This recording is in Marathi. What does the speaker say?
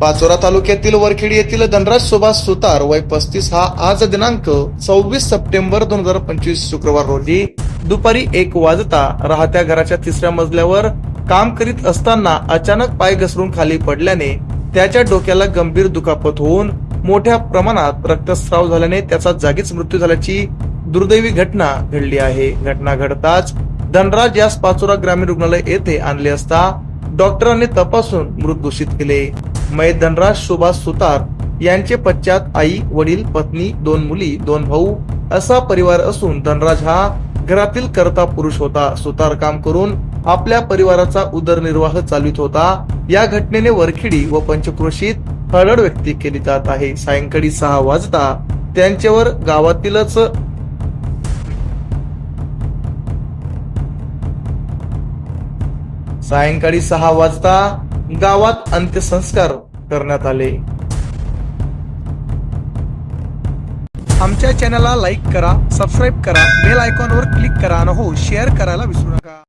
पाचोरा तालुक्यातील वरखेड येथील धनराज सुभाष सुतार वय पस्तीस हा आज दिनांक सव्वीस सप्टेंबर दोन हजार पंचवीस शुक्रवार रोजी दुपारी एक वाजता राहत्या घराच्या तिसऱ्या मजल्यावर काम करीत असताना अचानक पाय घसरून खाली पडल्याने त्याच्या डोक्याला गंभीर दुखापत होऊन मोठ्या प्रमाणात रक्तस्राव झाल्याने त्याचा जागीच मृत्यू झाल्याची दुर्दैवी घटना घडली आहे. घटना घडताच धनराज यास पाचोरा ग्रामीण रुग्णालय येथे आणले असता डॉक्टरांनी तपासून मृत घोषित केले. मय धनराज सुभाष सुतार यांचे पश्चात आई वडील पत्नी दोन मुली दोन भाऊ असा परिवार असून धनराज हा घरातील करता पुरुष होता. सुतार काम करून आपल्या परिवाराचा उदरनिर्वाह चालवित होता. या घटनेने वरखिडी व पंचक्रोशीत हळद व्यक्त केली जात आहे. सायंकाळी सहा वाजता त्यांच्यावर गावातीलच सायंकाळी सहा वाजता गावात अंत्यसंस्कार करण्यात आले. आमच्या चॅनलला लाईक करा सबस्क्राईब करा बेल आयकॉनवर क्लिक करा आणि हो शेअर करायला विसरू नका.